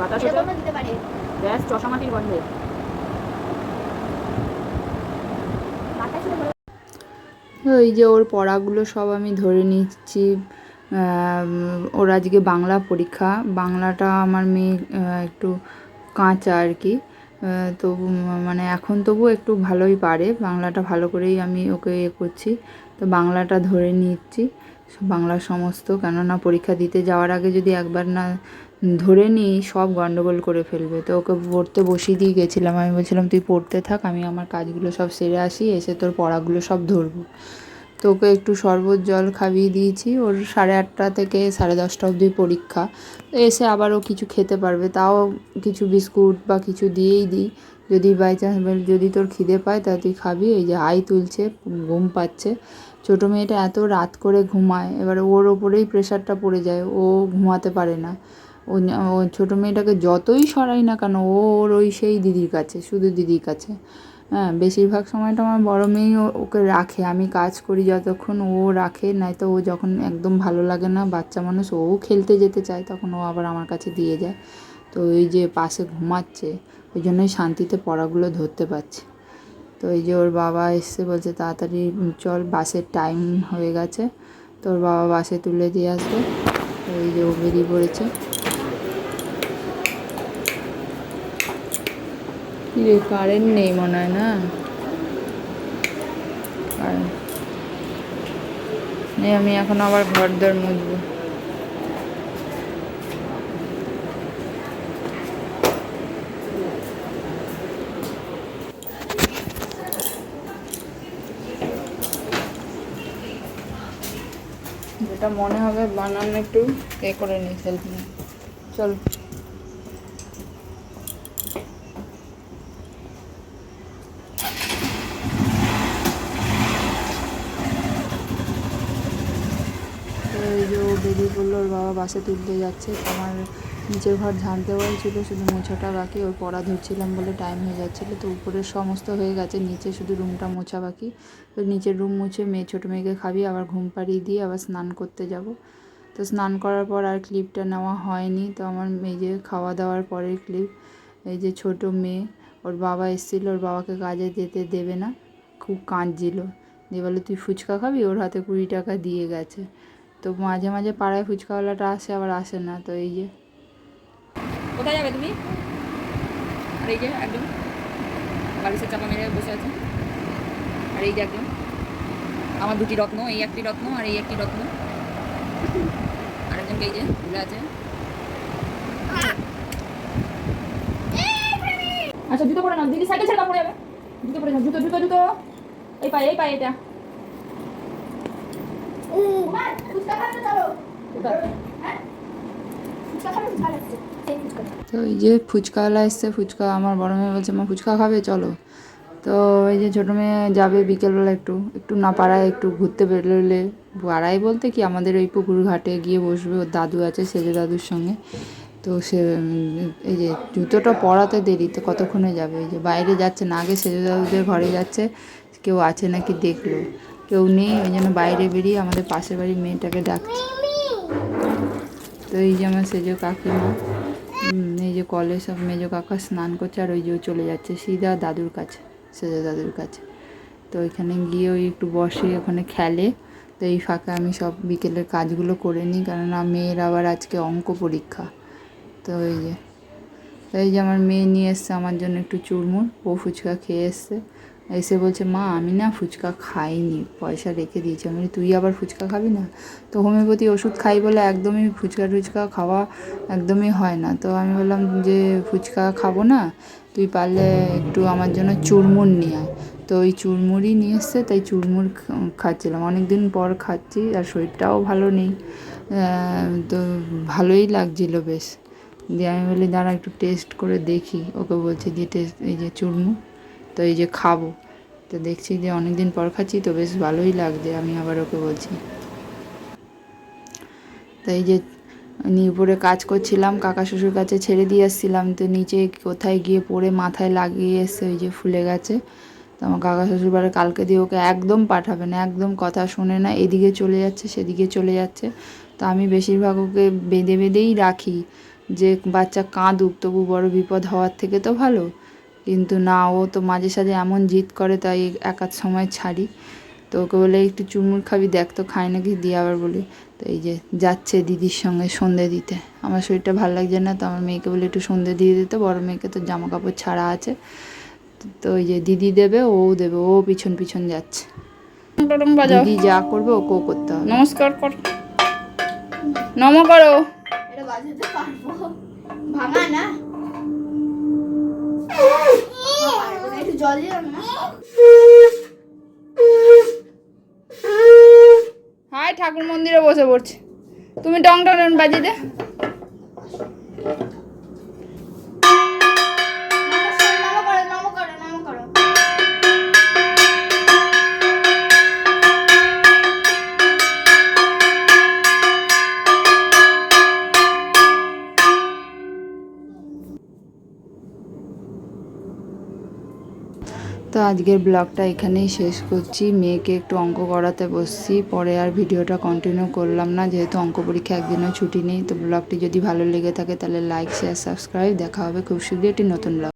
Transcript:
বাতাস ব্যাস চশমাটির গন্ধে ওই যে ওর পড়াগুলো সব আমি ধরে নিচ্ছি। ওর আজকে বাংলা পরীক্ষা। বাংলাটা আমার মেয়ে একটু কাঁচা আর কি। তো মানে এখন তবু একটু ভালোই পারে। বাংলাটা ভালো করেই আমি ওকে এ করছি। তো বাংলাটা ধরে নিচ্ছি। বাংলা সমস্ত কেননা পরীক্ষা দিতে যাওয়ার আগে যদি একবার না ধরে নিই সব গণ্ডগোল করে ফেলবে। তো ওকে পড়তে বসিয়ে দিয়ে গেছিলাম। আমি বলছিলাম, তুই পড়তে থাক, আমি আমার কাজগুলো সব সেরে আসি, এসে তোর পড়াগুলো সব ধরবো। তো ওকে একটু শরবত, জল খাইয়ে দিয়েছি। ওর সাড়ে আটটা থেকে সাড়ে দশটা অবধি পরীক্ষা। এসে আবার ও কিছু খেতে পারবে। তাও কিছু বিস্কুট বা কিছু দিয়েই দিই। যদি বাই চান্স যদি তোর খিদে পায়, তা তুই খাবি। এই যে আই তুলছে, ঘুম পাচ্ছে। ছোটো মেয়েটা এত রাত করে ঘুমায়, এবার ওর ওপরেই প্রেশারটা পড়ে যায়। ও ঘুমাতে পারে না। ও ছোটো মেয়েটাকে যতই সরাই না কেন, ওর ওই সেই দিদির কাছে, শুধু দিদির কাছে। হ্যাঁ বেশিরভাগ সময়টা আমার বড় মেয়েই ওকে রাখে। আমি কাজ করি যতক্ষণ ও রাখে, নয়তো ও যখন একদম ভালো লাগে না, বাচ্চা মানুষ, ও খেলতে যেতে চায়, তখন ও আবার আমার কাছে দিয়ে যায়। তো ওই যে পাশে ঘুমাচ্ছে, ওই জন্যই শান্তিতে পড়াগুলো ধরতে পারছে। তো এই যে ওর বাবা এসছে বলছে, তাড়াতাড়ি চল, বাসের টাইম হয়ে গেছে। তো ওর বাবা বাসে তুলে দিয়ে আসবে। তো এই যে ও বেরিয়ে পড়েছে। কি রে কারেন্ট নেই মনে হয় না? নেই, আমি এখন আবার ঘর দর মুছবো। যেটা মনে হবে বানানো একটু, এ করে নিই সেলফ চল তো এই যে ও বেরিয়ে পড়ল, ওর বাবা বাসে তুলতে যাচ্ছে। আমার নিচের ঘর ঝাঁট দেওয়াই ছিল শুধু মোছাটা বাকি, ওর পড়া ধরছিলাম বলে টাইম হয়ে যাচ্ছিল। তো উপরের সমস্ত হয়ে গেছে, নিচে শুধু রুমটা মোছা বাকি। তো নিচের রুম মুছে মেয়ে, ছোটো মেয়েকে খাবি, আবার ঘুম পাড়িয়ে দিয়ে আবার স্নান করতে যাব। তো স্নান করার পর আর ক্লিপটা নেওয়া হয়নি। তো আমার এই যে খাওয়া দাওয়ার পরের ক্লিপ এই যে ছোট মেয়ে, ওর বাবা এসেছিল, ওর বাবাকে কাজে যেতে দেবে না। খুব কাঁদছিল। দিয়ে বলে, তুই ফুচকা খাবি? ওর হাতে কুড়ি টাকা দিয়ে গেছে। তো মাঝে মাঝে পাড়ায় ফুচকাওয়ালাটা আসে, আবার আসে না, তো এই যে। কোথায় যাবে তুমি? আর এই যে, একদম। বালিশের চাপা মেরে বসে আছে। আর এই যে একদম। আমার দুটি রত্ন, এই একটি রত্ন আর এই একটি রত্ন। আরেকজনকে এই যে ভুলে আছে। আচ্ছা জুতো পরে নাও। দিদি সাইকেল ছেড়ে পড়ে যাবে। জুতো পরে নাও। জুতো জুতো জুতো। এই পায়ে এই পায়ে এটা তোমার ফুচকা খাবে চলো কোথায়? হ্যাঁ ফুচকা খাবে ভালো লাগছে সেই ফুচকা তো এই যে ফুচকাওয়ালা এসছে, ফুচকা আমার বড় মেয়ে বলছে, মা, ফুচকা খাবে? চলো। তো এই যে ছোটো মেয়ে যাবে বিকেলবেলা একটু একটু না পাড়ায় একটু ঘুরতে বেরোলে, পাড়ায় বলতে কি আমাদের ওই পুকুর ঘাটে গিয়ে বসবে, ওর দাদু আছে, সেজে দাদুর সঙ্গে। তো সে, এই যে জুতোটা পরাতে দেরি, তো কতক্ষণে যাবে? এই যে বাইরে যাচ্ছে না, আগে সেজে দাদুদের ঘরে যাচ্ছে, কেউ আছে নাকি দেখল। কেউ নেই ওই জন্য বাইরে বেরিয়ে আমাদের পাশের বাড়ির মেয়েটাকে ডাকছে। তো এই যে আমার সেজো কাকিমা এই যে কলে সব মেজো কাকা স্নান করছে, আর ওই যে চলে যাচ্ছে সিধা দাদুর কাছে, সেজো দাদুর কাছে। তো ওইখানে গিয়ে ওই একটু বসে, ওখানে খেলে। তো এই ফাঁকে আমি সব বিকেলের কাজগুলো করে নিই, কেননা মেয়ের আবার আজকে অঙ্ক পরীক্ষা। তো এই যে এই যে আমার মেয়ে নিয়ে এসছে, আমার জন্য একটু চুরমুর, ও ফুচকা খেয়ে এসছে। এসে বলছে, মা, আমি না ফুচকা খাইনি, পয়সা রেখে দিয়েছি। আমি তুই আবার ফুচকা খাবি না? তো হোমিওপ্যাথি ওষুধ খাই বলে একদমই ফুচকা টুচকা খাওয়া একদমই হয় না। তো আমি বললাম যে, ফুচকা খাব না, তুই পারলে একটু আমার জন্য চুরমুর নিয়ে আয়। তো ওই চুরমুরই নিয়ে এসছে, তাই চুরমুর খাচ্ছিলাম। অনেক দিন পর খাচ্ছি, আর শরীরটাও ভালো নেই। তো ভালোই লাগছিল বেশ। দিয়ে আমি বলি, দাঁড়া, একটু টেস্ট করে দেখি। ওকে বলছি, দিয়ে টেস্ট এই যে চুরমুর। তো এই যে খাব। তো দেখছি যে অনেক দিন পর খাচ্ছি, তো বেশ ভালোই লাগছে। আমি আবার ওকে বলছি। তো এই যে উপরে কাজ করছিলাম, কাকা শ্বশুর কাছে ছেড়ে দিয়ে আসছিলাম। তো নিচে কোথায় গিয়ে পড়ে মাথায় লাগিয়ে এসে ওই যে ফুলে গেছে। তো আমার কাকা শ্বশুর বাড়ি কালকে দিয়ে ওকে একদম পাঠাবে না, একদম কথা শোনে না, এদিকে চলে যাচ্ছে, সেদিকে চলে যাচ্ছে। তো আমি বেশিরভাগ ওকে বেঁধে বেঁধেই রাখি যে বাচ্চা কাঁদুক, তবু বড় বিপদ হওয়ার থেকে তো ভালো। কিন্তু না ও তো মাঝে সাঝে এমন জিদ করে তাই এক আধ সময় ছাড়ি। তো ওকে বলে একটু চুমুর খাবি দেখ তো খায় নাকি? দিয়ে আবার বলি তো এই যে যাচ্ছে দিদির সঙ্গে সন্ধে দিতে। আমার শরীরটা ভালো লাগছে না তো আমার মেয়েকে বলে একটু সন্ধে দিয়ে দিতে বড় মেয়েকে তো জামা কাপড় ছাড়া আছে। তো ওই যে দিদি দেবে ও দেবে ও পিছন পিছন যাচ্ছে। দিদি যা করবে ওকেও করতে হবে। নমস্কার কর। নম করো। এটা বাজাতে পারব। ভাঙা না। জল হাই ঠাকুর মন্দিরে বসে পড়ছে। তুমি টং টং বাজিয়ে দে। আজকের ব্লগটা এখানেই শেষ করছি। মেয়েকে একটু অঙ্ক করাতে বসছি, পরে আর ভিডিওটা কন্টিনিউ করলাম না, যেহেতু অঙ্ক পরীক্ষা একদিনও ছুটি নেই, তো ব্লগটি যদি ভালো লেগে থাকে তাহলে লাইক শেয়ার সাবস্ক্রাইব দেখা হবে খুব শীঘ্রই একটি নতুন ব্লগ